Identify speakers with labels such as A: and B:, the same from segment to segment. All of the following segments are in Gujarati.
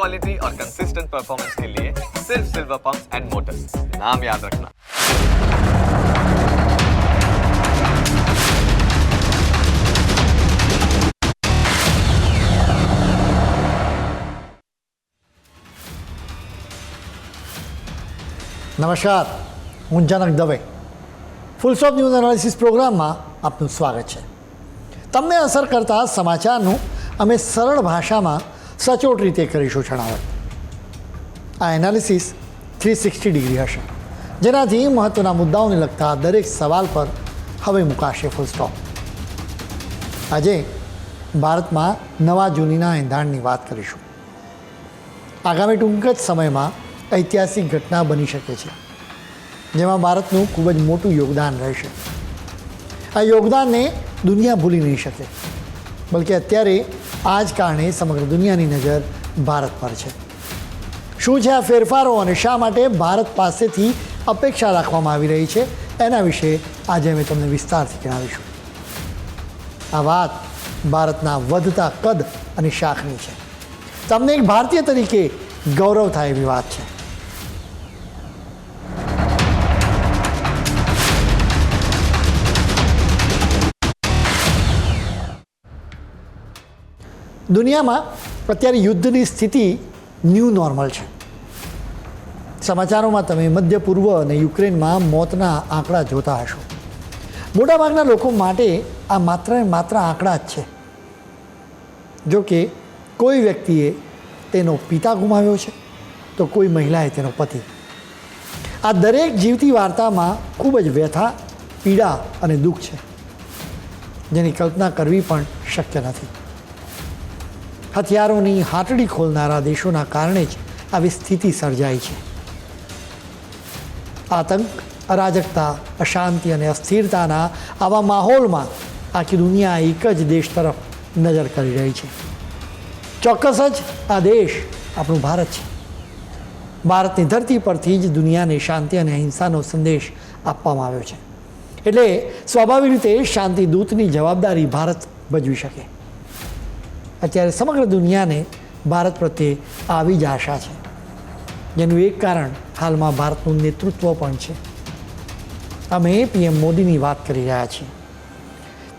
A: क्वालिटी और कंसिस्टेंट परफॉर्मेंस के लिए सिर्फ सिल्वर पंप्स एंड मोटर्स नाम याद रखना
B: નમસ્કાર હું Janak Dave full stop news analysis પ્રોગ્રામમાં આપનું સ્વાગત છે તમને અસર કરતા સમાચારનું અમે સરળ ભાષામાં સચોટ રીતે કરીશું, છણાવટ. આ એનાલિસિસ થ્રી સિક્સટી ડિગ્રી હશે. જેનાથી મહત્ત્વના મુદ્દાઓને લગતા દરેક સવાલ પર હવે મુકાશે ફૂલ સ્ટોપ આજે ભારતમાં નવા જૂનીના એંધાણની વાત કરીશું. આગામી ટૂંક જ સમયમાં ઐતિહાસિક ઘટના બની શકે છે, જેમાં ભારતનું ખૂબ જ મોટું યોગદાન રહેશે. આ યોગદાનને દુનિયા ભૂલી નહીં શકે, બલકે અત્યારે આ જ કારણે સમગ્ર દુનિયાની નજર ભારત પર છે. શું છે આ ફેરફારો અને શા માટે ભારત પાસેથી અપેક્ષા રાખવામાં આવી રહી છે? એના વિશે આજે અમે તમને વિસ્તારથી જણાવીશું. આ વાત ભારતના વધતા કદ અને શાખની છે. તમને એક ભારતીય તરીકે ગૌરવ થાય એવી વાત છે. દુનિયામાં અત્યારે યુદ્ધની સ્થિતિ ન્યૂ નોર્મલ છે. સમાચારોમાં તમે મધ્ય પૂર્વ અને યુક્રેનમાં મોતના આંકડા જોતા હશો. મોટાભાગના લોકો માટે આ માત્ર માત્ર આંકડા જ છે. જો કે કોઈ વ્યક્તિએ તેનો પિતા ગુમાવ્યો છે, તો કોઈ મહિલાએ તેનો પતિ. આ દરેક જીવતી વાર્તામાં ખૂબ જ વ્યથા, પીડા અને દુઃખ છે, જેની કલ્પના કરવી પણ શક્ય નથી. હથિયારોની હાટડી ખોલનારા દેશોના કારણે જ આવી સ્થિતિ સર્જાઈ છે. આતંક, અરાજકતા, અશાંતિ અને અસ્થિરતાના આવા માહોલમાં આખી દુનિયા એક જ દેશ તરફ નજર કરી રહી છે. ચોક્કસ જ આ દેશ આપણું ભારત છે. ભારતની ધરતી પરથી જ દુનિયાને શાંતિ અને અહિંસાનો સંદેશ આપવામાં આવ્યો છે. એટલે સ્વાભાવિક રીતે શાંતિ દૂતની જવાબદારી ભારત ભજવી શકે. અત્યારે સમગ્ર દુનિયાને ભારત પ્રત્યે આવી જ આશા છે. જેનું એક કારણ હાલમાં ભારતનું નેતૃત્વ પણ છે. અમે પીએમ મોદીની વાત કરી રહ્યા છીએ.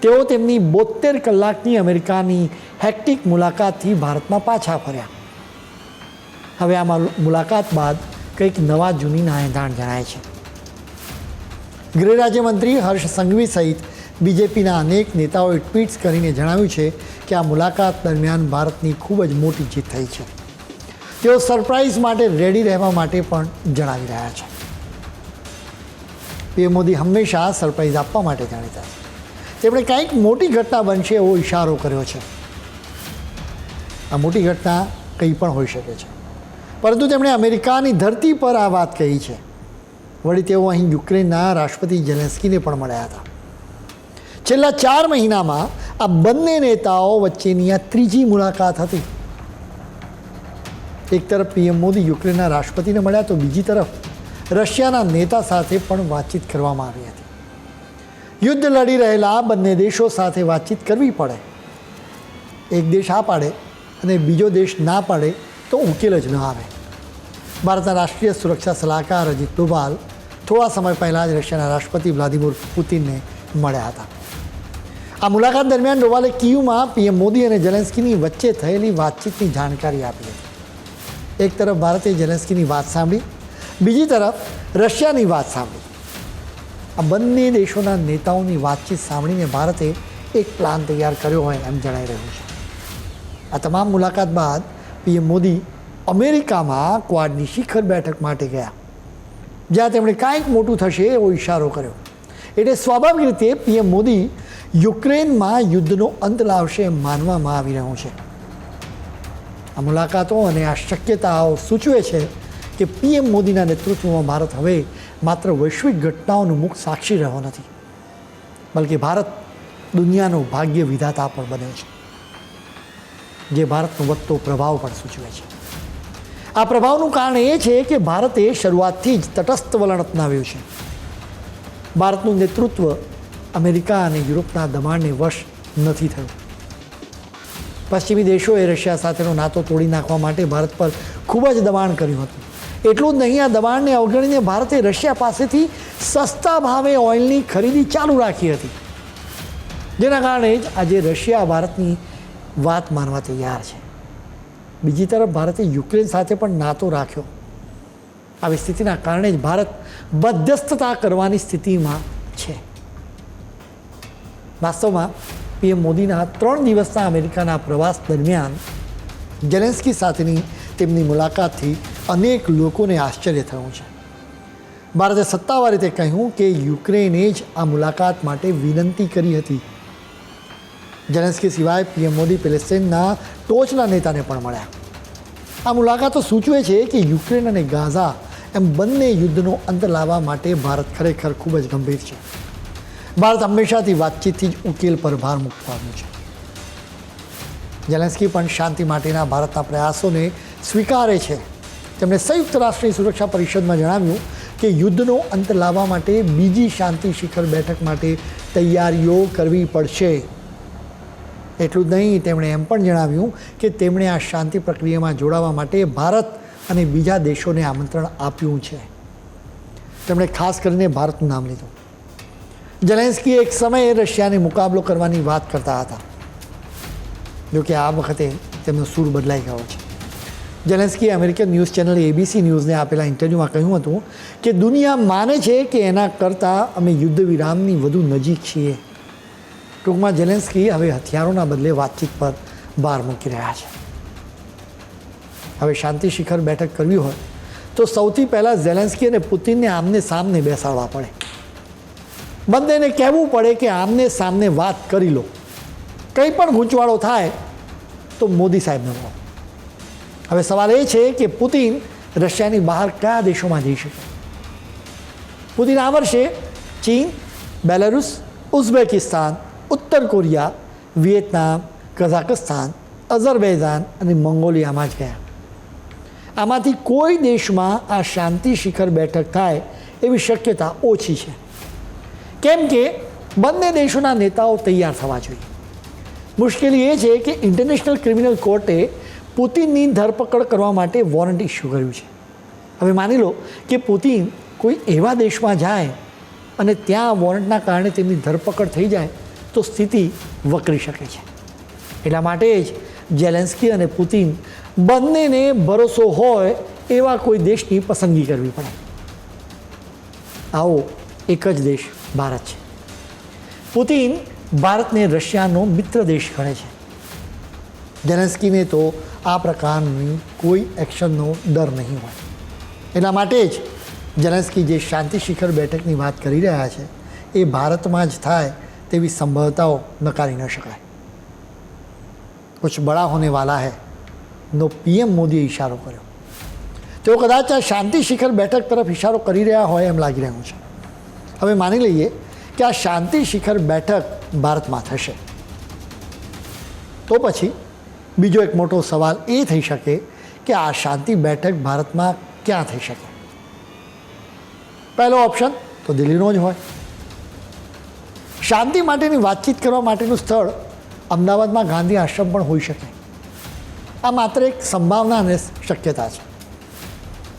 B: તેઓ તેમની બોતેર કલાકની અમેરિકાની હેક્ટિક મુલાકાતથી ભારતમાં પાછા ફર્યા. હવે આ મુલાકાત બાદ કંઈક નવા જૂની નાયંધાણ જણાય છે. ગૃહ રાજ્યમંત્રી હર્ષ સંઘવી સહિત બીજેપીના અનેક નેતાઓએ ટ્વીટ્સ કરીને જણાવ્યું છે કે આ મુલાકાત દરમિયાન ભારતની ખૂબ જ મોટી જીત થઈ છે. તેઓ સરપ્રાઇઝ માટે રેડી રહેવા માટે પણ જણાવી રહ્યા છે. પીએમ મોદી હંમેશા સરપ્રાઇઝ આપવા માટે જાણીતા છે. તેમણે કંઈક મોટી ઘટના બનશે એવો ઇશારો કર્યો છે. આ મોટી ઘટના કંઈ પણ હોઈ શકે છે. પરંતુ તેમણે અમેરિકાની ધરતી પર આ વાત કહી છે. વળી તેઓ અહીં યુક્રેનના રાષ્ટ્રપતિ જેલેન્સ્કીને પણ મળ્યા હતા. છેલ્લા ચાર મહિનામાં આ બંને નેતાઓ વચ્ચેની આ ત્રીજી મુલાકાત હતી. એક તરફ પીએમ મોદી યુક્રેનના રાષ્ટ્રપતિને મળ્યા તો બીજી તરફ રશિયાના નેતા સાથે પણ વાતચીત કરવામાં આવી હતી. યુદ્ધ લડી રહેલા બંને દેશો સાથે વાતચીત કરવી પડે. એક દેશ આ પાડે અને બીજો દેશ ના પાડે તો ઉકેલ જ ન આવે. ભારતના રાષ્ટ્રીય સુરક્ષા સલાહકાર અજીત ડોભાલ થોડા સમય પહેલાં જ રશિયાના રાષ્ટ્રપતિ વ્લાદિમીર પુતિનને મળ્યા હતા. આ મુલાકાત દરમિયાન ડોવાલે કિયુમાં પીએમ મોદી અને ઝેલેન્સ્કીની વચ્ચે થયેલી વાતચીતની જાણકારી આપી હતી. એક તરફ ભારતે ઝેલેન્સ્કીની વાત સાંભળી, બીજી તરફ રશિયાની વાત સાંભળી. આ બંને દેશોના નેતાઓની વાતચીત સાંભળીને ભારતે એક પ્લાન તૈયાર કર્યો હોય એમ જણાઈ રહ્યું છે. આ તમામ મુલાકાત બાદ પીએમ મોદી અમેરિકામાં ક્વાડની શિખર બેઠક માટે ગયા. જ્યાં તેમણે કાંઈક મોટું થશે એવો ઇશારો કર્યો. એટલે સ્વાભાવિક રીતે પીએમ મોદી યુક્રેનમાં યુદ્ધનો અંત લાવશે એમ માનવામાં આવી રહ્યું છે. આ મુલાકાતો અને આ શક્યતાઓ સૂચવે છે કે પીએમ મોદીના નેતૃત્વમાં ભારત હવે માત્ર વૈશ્વિક ઘટનાઓનું મુખ સાક્ષી રહ્યો નથી, બલકે ભારત દુનિયાનો ભાગ્ય વિધાતા પણ બને છે, જે ભારતનો વધતો પ્રભાવ પણ સૂચવે છે. આ પ્રભાવનું કારણ એ છે કે ભારતે શરૂઆતથી જ તટસ્થ વલણ અપનાવ્યું છે. ભારતનું નેતૃત્વ અમેરિકા અને યુરોપના દબાણને વશ નથી થયું. પશ્ચિમી દેશોએ રશિયા સાથેનો નાતો તોડી નાખવા માટે ભારત પર ખૂબ જ દબાણ કર્યું હતું. એટલું જ નહીં, આ દબાણને અવગણીને ભારતે રશિયા પાસેથી સસ્તા ભાવે ઓઇલની ખરીદી ચાલુ રાખી હતી. જેના કારણે જ આજે રશિયા ભારતની વાત માનવા તૈયાર છે. બીજી તરફ ભારતે યુક્રેન સાથે પણ નાતો રાખ્યો. આવી સ્થિતિના કારણે જ ભારત મધ્યસ્થતા કરવાની સ્થિતિમાં વાસ્તવમાં પીએમ મોદીના ત્રણ દિવસના અમેરિકાના પ્રવાસ દરમિયાન જેલેન્સ્કી સાથેની તેમની મુલાકાતથી અનેક લોકોને આશ્ચર્ય થયું છે. ભારતે સત્તાવાર રીતે કહ્યું કે યુક્રેને જ આ મુલાકાત માટે વિનંતી કરી હતી. જેલેન્સ્કી સિવાય પીએમ મોદી પેલેસ્ટાઇનના ટોચના નેતાને પણ મળ્યા. આ મુલાકાતો સૂચવે છે કે યુક્રેન અને ગાઝા એમ બંને યુદ્ધનો અંત લાવવા માટે ભારત ખરેખર ખૂબ જ ગંભીર છે. ભારત હંમેશાથી વાતચીતથી જ ઉકેલ પર ભાર મૂકવાનું છે. જેલેન્સ્કી પણ શાંતિ માટેના ભારતના પ્રયાસોને સ્વીકારે છે. તેમણે સંયુક્ત રાષ્ટ્રની સુરક્ષા પરિષદમાં જણાવ્યું કે યુદ્ધનો અંત લાવવા માટે બીજી શાંતિ શિખર બેઠક માટે તૈયારીઓ કરવી પડશે. એટલું જ નહીં, તેમણે એમ પણ જણાવ્યું કે તેમણે આ શાંતિ પ્રક્રિયામાં જોડાવા માટે ભારત અને બીજા દેશોને આમંત્રણ આપ્યું છે. તેમણે ખાસ કરીને ભારતનું નામ લીધું. જેલેન્સ્કી એક સમયે રશિયાને મુકાબલો કરવાની વાત કરતા હતા જોકે આ વખતે તેમનો સૂર બદલાઈ ગયો છે Zelensky American news channel ABC ન્યૂઝને આપેલા ઇન્ટરવ્યૂમાં કહ્યું હતું કે દુનિયા માને છે કે એના કરતાં અમે યુદ્ધ વિરામની વધુ નજીક છીએ ટૂંકમાં જેલેન્સ્કી હવે હથિયારોના બદલે વાતચીત પર ભાર મૂકી રહ્યા છે હવે શાંતિ શિખર બેઠક કરવી હોય તો સૌથી પહેલાં ઝેલેન્સ્કી અને પુતિનને આમને સામને બેસાડવા પડે બંનેને કહેવું પડે કે આમને સામને વાત કરી લો. કંઈ પણ ગૂંચવાળો થાય, તો મોદી સાહેબને મળો. હવે સવાલ એ છે કે પુતિન રશિયાની બહાર કયા દેશોમાં જઈ શકે? પુતિન આ વર્ષે ચીન, બેલારુસ, ઉઝબેકિસ્તાન, ઉત્તર કોરિયા, વિયેતનામ કઝાકસ્તાન અઝરબૈજાન અને મંગોલિયામાં જ ગયા. આમાંથી કોઈ દેશમાં આ શાંતિ શિખર બેઠક થાય એવી શક્યતા ઓછી છે. કેમ કે બંને દેશોના નેતાઓ તૈયાર થવા જોઈએ. મુશ્કેલી એ છે કે ઇન્ટરનેશનલ ક્રિમિનલ કોર્ટે પુતિનની ધરપકડ કરવા માટે વોરંટ ઇસ્યુ કર્યું છે. હવે માની લો કે પુતિન કોઈ એવા દેશમાં જાય અને ત્યાં વોરંટના કારણે તેમની ધરપકડ થઈ જાય તો સ્થિતિ વકરી શકે છે. એટલા માટે જ જેલેન્સ્કી અને પુતિન બંનેને ભરોસો હોય એવા કોઈ દેશની પસંદગી કરવી પડે. આવો એક જ દેશ ભારત છે. પુતિન ભારતને રશિયાનો મિત્ર દેશ ગણે છે. જેલેન્સ્કીને તો આ પ્રકારની કોઈ એક્શનનો ડર નહીં હોય. એટલા માટે જ જેલેન્સ્કી જે શાંતિ શિખર બેઠકની વાત કરી રહ્યા છે, એ ભારતમાં જ થાય તેવી સંભવતાઓ નકારી ન શકાય. કુછ બડા હોને વાલા હૈ, નો પીએમ મોદીએ ઇશારો કર્યો. તેઓ કદાચ આ શાંતિ શિખર બેઠક તરફ ઇશારો કરી રહ્યા હોય એમ લાગી રહ્યું છે. હવે માની લઈએ કે આ શાંતિ શિખર બેઠક ભારતમાં થશે. તો પછી બીજો એક મોટો સવાલ એ થઈ શકે કે આ શાંતિ બેઠક ભારતમાં ક્યાં થઈ શકે? પહેલો ઓપ્શન તો દિલ્હીનો જ હોય. શાંતિ માટેની વાતચીત કરવા માટેનું સ્થળ અમદાવાદમાં ગાંધી આશ્રમ પણ હોઈ શકે. આ માત્ર એક સંભાવના અને શક્યતા છે.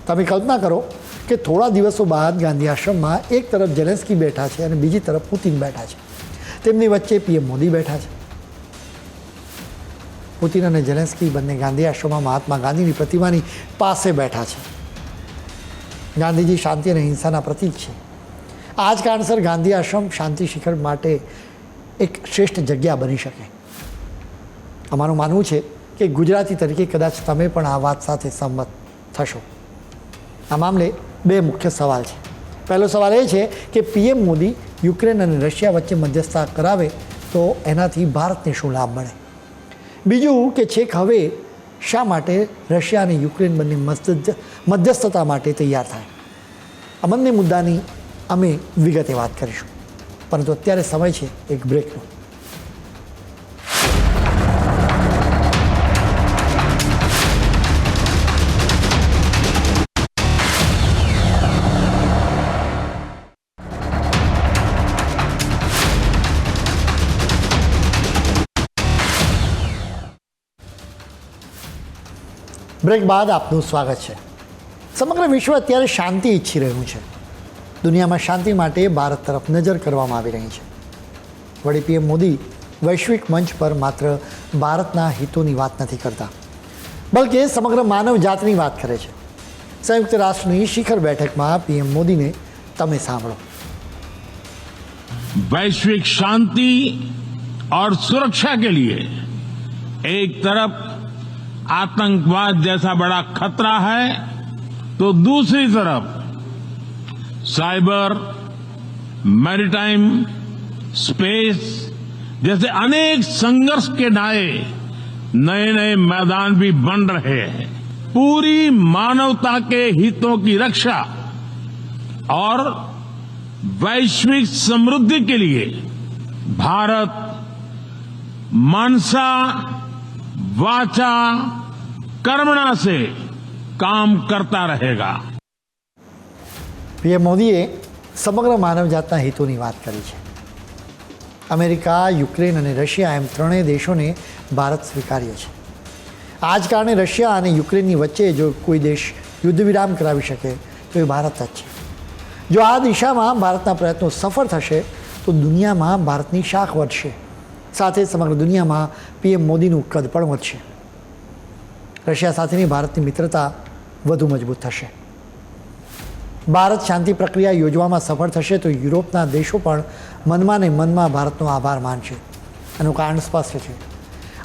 B: તમે કલ્પના કરો કે થોડા દિવસો બાદ ગાંધી આશ્રમમાં એક તરફ જેલેન્સ્કી બેઠા છે અને બીજી તરફ પુતિન બેઠા છે. તેમની વચ્ચે પીએમ મોદી બેઠા છે. પુતિન અને જેલેન્સ્કી બંને ગાંધી આશ્રમમાં મહાત્મા ગાંધીની પ્રતિમાની પાસે બેઠા છે. ગાંધીજી શાંતિ અને હિંસાના પ્રતીક છે. આ જ કારણસર ગાંધી આશ્રમ શાંતિ શિખર માટે એક શ્રેષ્ઠ જગ્યા બની શકે. અમારું માનવું છે કે ગુજરાતી તરીકે કદાચ તમે પણ આ વાત સાથે સંમત થશો. આ મામલે બે મુખ્ય સવાલ છે. પહેલો સવાલ એ છે કે પીએમ મોદી યુક્રેન અને રશિયા વચ્ચે મધ્યસ્થતા કરાવે તો એનાથી ભારતને શું લાભ મળે? બીજું કે છેક હવે શા માટે રશિયા અને યુક્રેન બંને મધ્યસ્થતા માટે તૈયાર થાય? આ બંને મુદ્દાની અમે વિગતે વાત કરીશું. પરંતુ અત્યારે સમય છે એક બ્રેકનો બ્રેક બાદ આપનું સ્વાગત છે સમગ્ર વિશ્વ અત્યારે શાંતિ ઈચ્છી રહ્યું છે દુનિયામાં શાંતિ માટે ભારત તરફ નજર કરવામાં આવી રહી છે વળી પીએમ મોદી વૈશ્વિક મંચ પર માત્ર ભારતના હિતોની વાત નથી કરતા બલકે સમગ્ર માનવ જાતની વાત કરે છે સંયુક્ત રાષ્ટ્રની શિખર બેઠકમાં પીએમ મોદીને તમે સાંભળો
C: वैश्विक शांति और सुरक्षा के लिए एक तरफ आतंकवाद जैसा बड़ा खतरा है तो दूसरी तरफ़ साइबर, मैरिटाइम, स्पेस जैसे अनेक संघर्ष के नाए नए नए मैदान भी बन रहे हैं। पूरी मानवता के हितों की रक्षा और वैश्विक समृद्धि के लिए भारत, मानसा, वाचा કર્મણા સે કામ કરતા રહેગા
B: પીએમ મોદીએ સમગ્ર માનવજાતના હિતોની વાત કરી છે। અમેરિકા, યુક્રેન અને રશિયા એમ ત્રણેય દેશોને ભારત સ્વીકાર્યો છે। આ જ કારણે રશિયા અને યુક્રેનની વચ્ચે જો કોઈ દેશ યુદ્ધ વિરામ કરાવી શકે, તો એ ભારત જ છે। જો આ દિશામાં ભારતના પ્રયત્નો સફળ થશે, તો દુનિયામાં ભારતની શાખ વધશે। સાથે સમગ્ર દુનિયામાં પીએમ મોદીનું કદ પણ વધશે। રશિયા સાથેની ભારતની મિત્રતા વધુ મજબૂત થશે. ભારત શાંતિ પ્રક્રિયા યોજવામાં સફળ થશે તો યુરોપના દેશો પણ મનમાં ને મનમાં ભારતનો આભાર માનશે. એનું કારણ સ્પષ્ટ છે.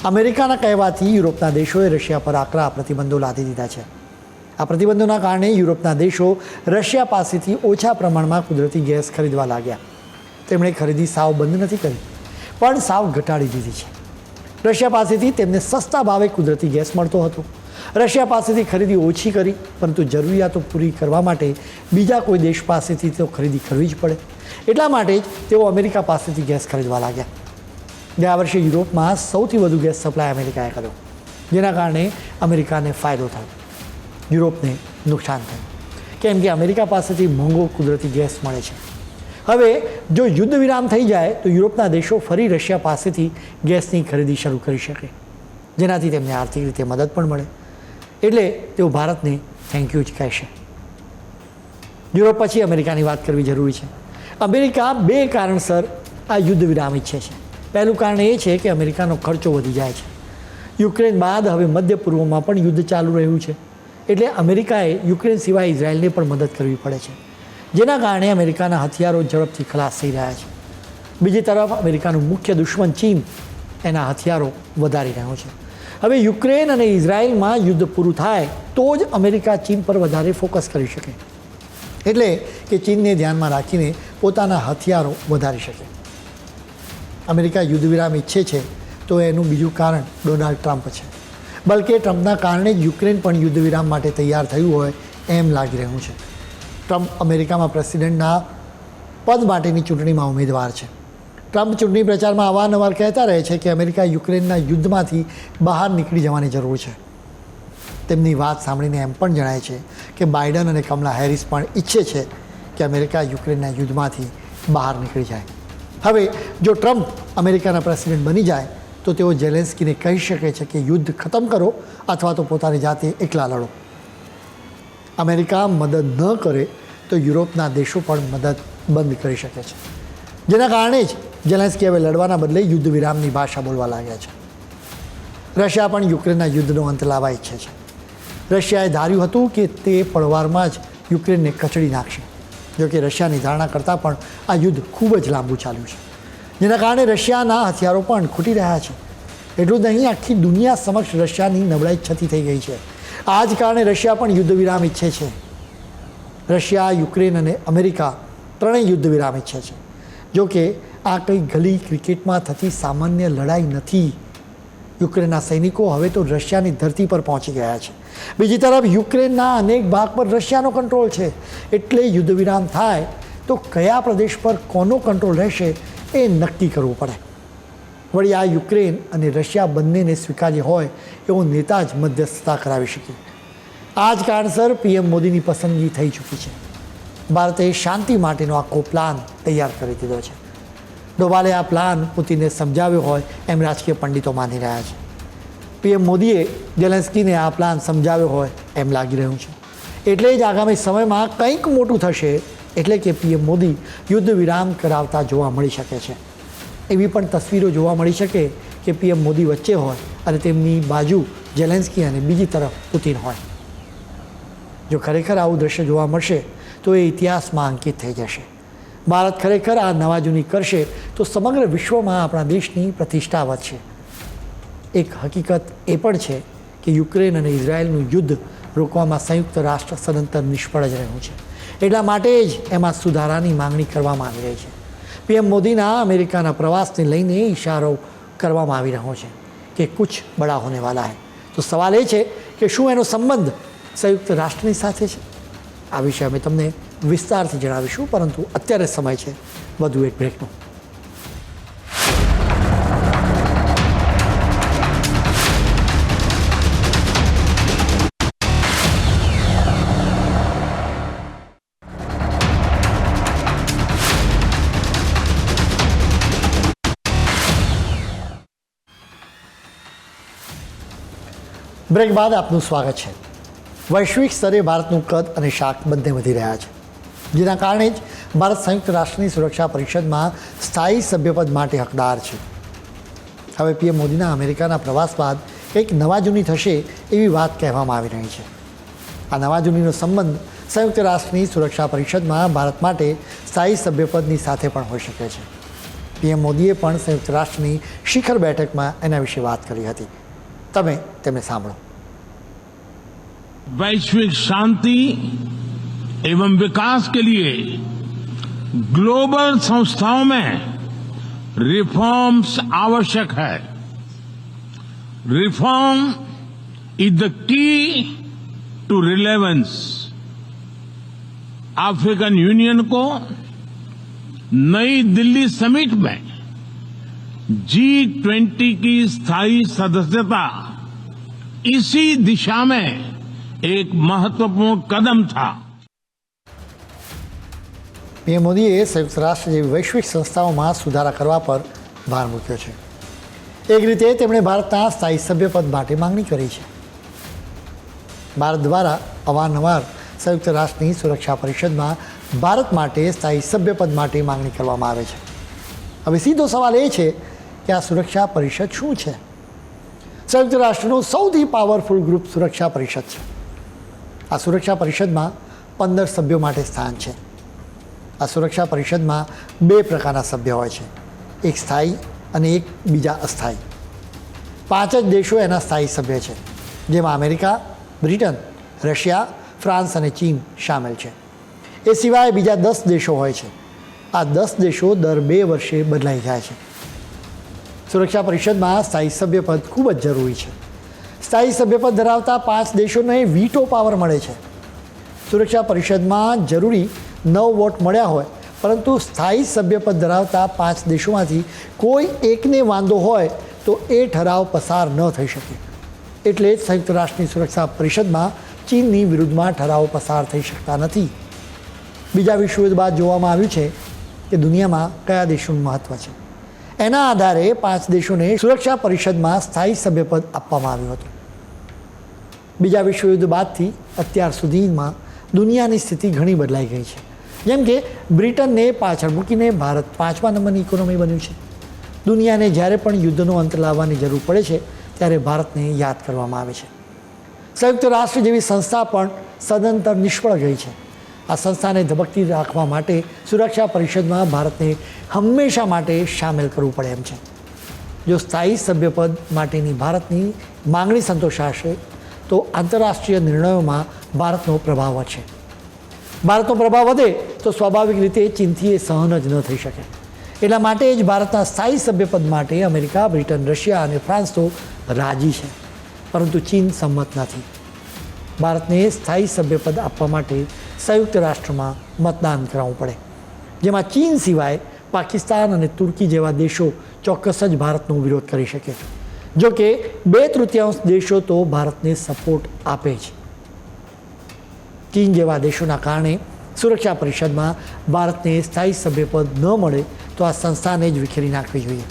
B: અમેરિકાના કહેવાથી યુરોપના દેશોએ રશિયા પર આકરા પ્રતિબંધો લાદી દીધા છે. આ પ્રતિબંધોના કારણે યુરોપના દેશો રશિયા પાસેથી ઓછા પ્રમાણમાં કુદરતી ગેસ ખરીદવા લાગ્યા. તેમણે ખરીદી સાવ બંધ નથી કરી, પણ સાવ ઘટાડી દીધી છે. રશિયા પાસેથી તેમને સસ્તા ભાવે કુદરતી ગેસ મળતો હતો. રશિયા પાસેથી ખરીદી ઓછી કરી, પરંતુ જરૂરિયાતો પૂરી કરવા માટે બીજા કોઈ દેશ પાસેથી તેઓ ખરીદી કરવી જ પડે. એટલા માટે જ તેઓ અમેરિકા પાસેથી ગેસ ખરીદવા લાગ્યા. ગયા વર્ષે યુરોપમાં સૌથી વધુ ગેસ સપ્લાય અમેરિકાએ કર્યો, જેના કારણે અમેરિકાને ફાયદો થયો. યુરોપને નુકસાન થયું. કેમ કે અમેરિકા પાસેથી મોંઘો કુદરતી ગેસ મળે છે. હવે જો યુદ્ધ વિરામ થઈ જાય તો યુરોપના દેશો ફરી રશિયા પાસેથી ગેસની ખરીદી શરૂ કરી શકે. જેનાથી તેમને આર્થિક રીતે મદદ પણ મળે. એટલે તેઓ ભારતને થેન્ક યુ જ કહેશે યુરોપ પછી અમેરિકાની વાત કરવી જરૂરી છે. અમેરિકા બે કારણસર આ યુદ્ધ વિરામ ઈચ્છે છે. પહેલું કારણ એ છે કે અમેરિકાનો ખર્ચો વધી જાય છે. યુક્રેન બાદ હવે મધ્ય પૂર્વમાં પણ યુદ્ધ ચાલુ રહ્યું છે. એટલે અમેરિકાએ યુક્રેન સિવાય ઇઝરાયલને પણ મદદ કરવી પડે છે. જેના કારણે અમેરિકાના હથિયારો ઝડપથી ખલાસ થઈ રહ્યા છે. બીજી તરફ અમેરિકાનું મુખ્ય દુશ્મન ચીન એના હથિયારો વધારી રહ્યો છે. હવે યુક્રેન અને ઇઝરાયલમાં યુદ્ધ પૂરું થાય તો જ અમેરિકા ચીન પર વધારે ફોકસ કરી શકે. એટલે કે ચીનને ધ્યાનમાં રાખીને પોતાના હથિયારો વધારી શકે. અમેરિકા યુદ્ધ વિરામ ઈચ્છે છે તો એનું બીજું કારણ ડોનાલ્ડ ટ્રમ્પ છે. બલકે ટ્રમ્પના કારણે જ યુક્રેન પણ યુદ્ધ વિરામ માટે તૈયાર થયું હોય એમ લાગી રહ્યું છે. ટ્રમ્પ અમેરિકામાં પ્રેસિડેન્ટના પદ માટેની ચૂંટણીમાં ઉમેદવાર છે. ટ્રમ્પ ચૂંટણી પ્રચારમાં અવારનવાર કહેતા રહે છે કે અમેરિકા યુક્રેનના યુદ્ધમાંથી બહાર નીકળી જવાની જરૂર છે. તેમની વાત સાંભળીને એમ પણ જણાય છે કે બાઇડન અને કમલા હેરિસ પણ ઈચ્છે છે કે અમેરિકા યુક્રેનના યુદ્ધમાંથી બહાર નીકળી જાય. હવે, જો ટ્રમ્પ અમેરિકાના પ્રેસિડેન્ટ બની જાય, તો તેઓ જેલેન્સ્કીને કહી શકે છે કે યુદ્ધ ખતમ કરો અથવા તો પોતાની જાતે એકલા લડો. અમેરિકા મદદ ન કરે તો યુરોપના દેશો પણ મદદ બંધ કરી શકે છે. જેના કારણે જ જેલેન્સ્કી હવે લડવાના બદલે યુદ્ધ વિરામની ભાષા બોલવા લાગ્યા છે. રશિયા પણ યુક્રેનના યુદ્ધનો અંત લાવવા ઈચ્છે છે. રશિયાએ ધાર્યું હતું કે તે પળવારમાં જ યુક્રેનને કચડી નાખશે. જોકે રશિયાની ધારણા કરતાં પણ આ યુદ્ધ ખૂબ જ લાંબુ ચાલ્યું છે. જેના કારણે રશિયાના હથિયારો પણ ખૂટી રહ્યા છે. એટલું જ નહીં, આખી દુનિયા સમક્ષ રશિયાની નબળાઈ છતી થઈ ગઈ છે. આ જ કારણે રશિયા પણ યુદ્ધ વિરામ ઈચ્છે છે. રશિયા, યુક્રેન અને અમેરિકા ત્રણેય યુદ્ધ વિરામ ઈચ્છે છે. જોકે આ કંઈ ગલી ક્રિકેટમાં થતી સામાન્ય લડાઈ નથી. યુક્રેનના સૈનિકો હવે તો રશિયાની ધરતી પર પહોંચી ગયા છે. બીજી તરફ, યુક્રેનના અનેક ભાગ પર રશિયાનો કંટ્રોલ છે. એટલે યુદ્ધ વિરામ થાય તો કયા પ્રદેશ પર કોનો કંટ્રોલ રહેશે એ નક્કી કરવું પડે. વળી આ યુક્રેન અને રશિયા બંનેને સ્વીકાર્ય હોય એવો નેતા જ મધ્યસ્થતા કરાવી શકે. આ જ કારણસર પીએમ મોદીની પસંદગી થઈ ચૂકી છે. ભારતે શાંતિ માટેનો આખો પ્લાન તૈયાર કરી દીધો છે. ડોભાલે આ પ્લાન પુતિને સમજાવ્યો હોય એમ રાજકીય પંડિતો માની રહ્યા છે. પીએમ મોદીએ જેલેન્સ્કીને આ પ્લાન સમજાવ્યો હોય એમ લાગી રહ્યું છે. એટલે જ આગામી સમયમાં કંઈક મોટું થશે એટલે કે પીએમ મોદી યુદ્ધ વિરામ કરાવતા જોવા મળી શકે છે. એવી પણ તસવીરો જોવા મળી શકે કે પીએમ મોદી વચ્ચે હોય અને તેમની બાજુ જેલેન્સ્કી અને બીજી તરફ પુતિન હોય. જો ખરેખર આવું દ્રશ્ય જોવા મળશે, તો એ ઇતિહાસમાં અંકિત થઈ જશે. ભારત ખરેખર આ નવાજૂની કરશે, તો સમગ્ર વિશ્વમાં આપણા દેશની પ્રતિષ્ઠા વધશે. એક હકીકત એ પણ છે કે યુક્રેન અને ઇઝરાયેલનું યુદ્ધ રોકવામાં સંયુક્ત રાષ્ટ્ર સદંતર નિષ્ફળ જ રહ્યું છે. એટલા માટે જ એમાં સુધારાની માંગણી કરવામાં આવી રહી છે. પીએમ મોદીના અમેરિકાના પ્રવાસને લઈને ઇશારો કરવામાં આવી રહ્યો છે કે કુછ બડા હોને વાલા હૈ. તો સવાલ એ છે કે શું એનો સંબંધ સંયુક્ત રાષ્ટ્રની સાથે છે? આ વિશે અમે તમને વિસ્તારથી જણાવીશું, પરંતુ અત્યારે સમય છે. વધુ એક બ્રેકનો બ્રેક બાદ આપનું સ્વાગત છે. વૈશ્વિક સ્તરે ભારતનું કદ અને શાક બંને વધી રહ્યા છે. જેના કારણે જ ભારત સંયુક્ત રાષ્ટ્રની સુરક્ષા પરિષદમાં સ્થાયી સભ્યપદ માટે હકદાર છે. હવે પીએમ મોદીના અમેરિકાના પ્રવાસ બાદ કંઈક નવા જૂની થશે એવી વાત કહેવામાં આવી રહી છે. આ નવા જૂનીનો સંબંધ સંયુક્ત રાષ્ટ્રની સુરક્ષા પરિષદમાં ભારત માટે સ્થાયી સભ્યપદની સાથે પણ હોઈ શકે છે. પીએમ મોદીએ પણ સંયુક્ત રાષ્ટ્રની શિખર બેઠકમાં એના વિશે વાત કરી હતી. તમે તેમને સાંભળો.
C: वैश्विक शांति एवं विकास के लिए ग्लोबल संस्थाओं में रिफॉर्म्स आवश्यक है। Reform is the key to relevance African union को नई दिल्ली समिट में जी ट्वेंटी की स्थायी सदस्यता इसी दिशा में એક મહત્વપૂર્ણ કદમ થા.
B: પીએમ મોદીએ સંયુક્ત રાષ્ટ્ર જેવી વૈશ્વિક સંસ્થાઓમાં સુધારા કરવા પર ભાર મૂક્યો છે. એક રીતે તેમણે ભારતના સ્થાયી સભ્યપદ માટે માંગણી કરી છે. ભારત દ્વારા અવારનવાર સંયુક્ત રાષ્ટ્રની સુરક્ષા પરિષદમાં ભારત માટે સ્થાયી સભ્યપદ માટે માંગણી કરવામાં આવે છે. હવે સીધો સવાલ એ છે કે આ સુરક્ષા પરિષદ શું છે? સંયુક્ત રાષ્ટ્રનું સૌથી પાવરફુલ ગ્રુપ સુરક્ષા પરિષદ છે. આ સુરક્ષા પરિષદમાં પંદર સભ્યો માટે સ્થાન છે. આ સુરક્ષા પરિષદમાં બે પ્રકારના સભ્ય હોય છે. એક સ્થાયી અને એક બીજા અસ્થાયી. પાંચ જ દેશો એના સ્થાયી સભ્ય છે, જેમાં અમેરિકા, બ્રિટન, રશિયા, ફ્રાન્સ અને ચીન સામેલ છે. એ સિવાય બીજા દસ દેશો હોય છે. આ દસ દેશો દર બે વર્ષે બદલાઈ જાય છે. સુરક્ષા પરિષદમાં સ્થાયી સભ્યપદ ખૂબ જ જરૂરી છે. સ્થાયી સભ્યપદ ધરાવતા પાંચ દેશોને વીટો પાવર મળે છે. સુરક્ષા પરિષદમાં જરૂરી નવ વોટ મળ્યા હોય, પરંતુ સ્થાયી સભ્યપદ ધરાવતા પાંચ દેશોમાંથી કોઈ એકને વાંધો હોય તો એ ઠરાવ પસાર ન થઈ શકે. એટલે જ સંયુક્ત રાષ્ટ્રની સુરક્ષા પરિષદમાં ચીનની વિરુદ્ધમાં ઠરાવો પસાર થઈ શકતા નથી. બીજા વિશ્વયુદ્ધ બાદ જોવામાં આવ્યું છે કે દુનિયામાં કયા દેશોનું મહત્ત્વ છે? એના આધારે પાંચ દેશોને સુરક્ષા પરિષદમાં સ્થાયી સભ્યપદ આપવામાં આવ્યું હતું. બીજા વિશ્વયુદ્ધ બાદથી અત્યાર સુધીમાં દુનિયાની સ્થિતિ ઘણી બદલાઈ ગઈ છે. જેમ કે બ્રિટનને પાછળ મૂકીને ભારત પાંચમા નંબરની ઇકોનોમી બન્યું છે. દુનિયાને જ્યારે પણ યુદ્ધનો અંત લાવવાની જરૂર પડે છે, ત્યારે ભારતને યાદ કરવામાં આવે છે. સંયુક્ત રાષ્ટ્ર જેવી સંસ્થા પણ સદંતર નિષ્ફળ ગઈ છે. આ સંસ્થાને ધબકતી રાખવા માટે સુરક્ષા પરિષદમાં ભારતને હંમેશા માટે સામેલ કરવું પડે એમ છે. જો સ્થાયી સભ્યપદ માટેની ભારતની માંગણી સંતોષાશે, તો આંતરરાષ્ટ્રીય નિર્ણયોમાં ભારતનો પ્રભાવ વધશે. ભારતનો પ્રભાવ વધે તો સ્વાભાવિક રીતે ચીનથી એ સહન જ ન થઈ શકે. એટલા માટે જ ભારતના સ્થાયી સભ્યપદ માટે અમેરિકા, બ્રિટન, રશિયા અને ફ્રાન્સ તો રાજી છે. પરંતુ ચીન સંમત નથી. ભારતને સ્થાયી સભ્યપદ આપવા માટે સંયુક્ત રાષ્ટ્રમાં મતદાન કરાવવું પડે. જેમાં ચીન સિવાય પાકિસ્તાન અને તુર્કી જેવા દેશો ચોક્કસ જ ભારતનો વિરોધ કરી શકે છે. જોકે બે તૃતીયાંશ દેશો તો ભારતને સપોર્ટ આપે છે. ચીન જેવા દેશોના કારણે સુરક્ષા પરિષદમાં ભારતને સ્થાયી સભ્યપદ ન મળે તો આ સંસ્થાને જ વિખેરી નાખવી જોઈએ.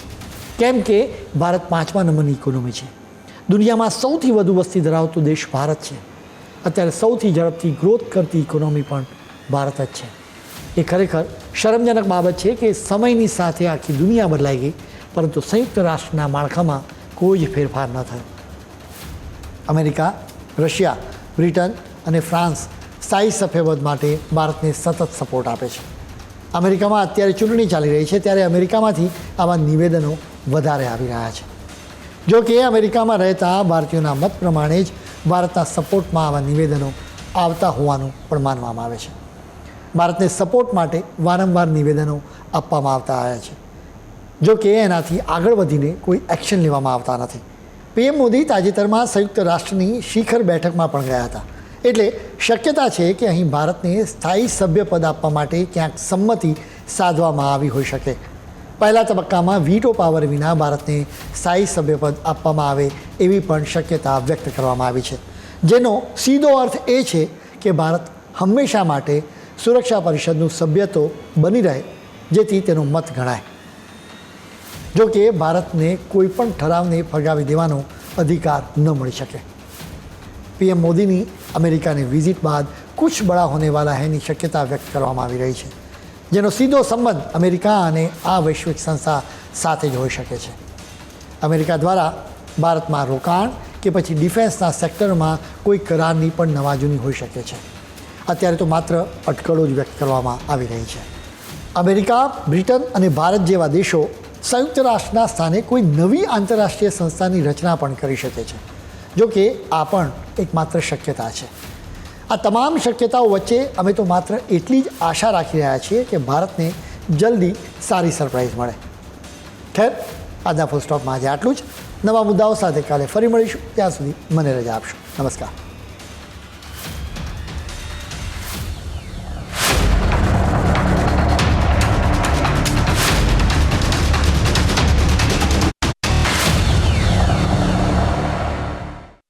B: કેમ કે ભારત પાંચમા નંબરની ઇકોનોમી છે. દુનિયામાં સૌથી વધુ વસ્તી ધરાવતો દેશ ભારત છે. અત્યારે સૌથી ઝડપથી ગ્રોથ કરતી ઇકોનોમી પણ ભારત જ છે. એ ખરેખર શરમજનક બાબત છે કે સમયની સાથે આખી દુનિયા બદલાઈ ગઈ, પરંતુ સંયુક્ત રાષ્ટ્રના માળખામાં કોઈ જ ફેરફાર ન થયો. અમેરિકા, રશિયા, બ્રિટન અને ફ્રાન્સ સ્થાયી સભ્યપદ માટે ભારતને સતત સપોર્ટ આપે છે. અમેરિકામાં અત્યારે ચૂંટણી ચાલી રહી છે, ત્યારે અમેરિકામાંથી આવા નિવેદનો વધારે આવી રહ્યા છે. જો કે અમેરિકામાં રહેતા ભારતીયોના મત પ્રમાણે જ ભારતના સપોર્ટમાં આવા નિવેદનો આવતા હોવાનું પણ માનવામાં આવે છે. ભારતને સપોર્ટ માટે વારંવાર નિવેદનો આપવામાં આવતા આવ્યા છે. જો કે એનાથી આગળ વધીને કોઈ એક્શન લેવામાં આવતા નથી. પીએમ મોદી તાજેતરમાં સંયુક્ત રાષ્ટ્રની શિખર બેઠકમાં પણ ગયા હતા. એટલે શક્યતા છે કે અહીં ભારતને સ્થાયી સભ્યપદ આપવા માટે ક્યાંક સંમતિ સાધવામાં આવી હોઈ શકે. પહેલા તબક્કામાં વીટો પાવર વિના ભારતને સ્થાયી સભ્યપદ આપવામાં આવે એવી પણ શક્યતા વ્યક્ત કરવામાં આવી છે. જેનો સીધો અર્થ એ છે કે ભારત હંમેશા માટે સુરક્ષા પરિષદનું સભ્ય તો બની રહે, જેથી તેનો મત ગણાય. જો કે ભારતને કોઈ પણ ઠરાવને ફગાવી દેવાનો અધિકાર ન મળી શકે. પીએમ મોદીની અમેરિકાની વિઝિટ બાદ કુછ બડા હોને વાલા હૈની શક્યતા વ્યક્ત કરવામાં આવી રહી છે. જેનો સીધો સંબંધ અમેરિકા અને આ વૈશ્વિક સંસ્થા સાથે જ હોઈ શકે છે. અમેરિકા દ્વારા ભારતમાં રોકાણ કે પછી ડિફેન્સના સેક્ટરમાં કોઈ કરારની પણ નવાજૂની હોઈ શકે છે. અત્યારે તો માત્ર અટકળો જ વ્યક્ત કરવામાં આવી રહી છે. અમેરિકા, બ્રિટન અને ભારત જેવા દેશો સંયુક્ત રાષ્ટ્રના સ્થાને કોઈ નવી આંતરરાષ્ટ્રીય સંસ્થાની રચના પણ કરી શકે છે. જો કે આ પણ એક માત્ર શક્યતા છે. આ તમામ શક્યતાઓ વચ્ચે અમે તો માત્ર એટલી જ આશા રાખી રહ્યા છીએ કે ભારતને જલ્દી સારી સરપ્રાઇઝ મળે. ખેર, આજના ફૂલ સ્ટોપમાં આજે આટલું જ. નવા મુદ્દાઓ સાથે કાલે ફરી મળીશું. ત્યાં સુધી મને રજા આપશો. નમસ્કાર.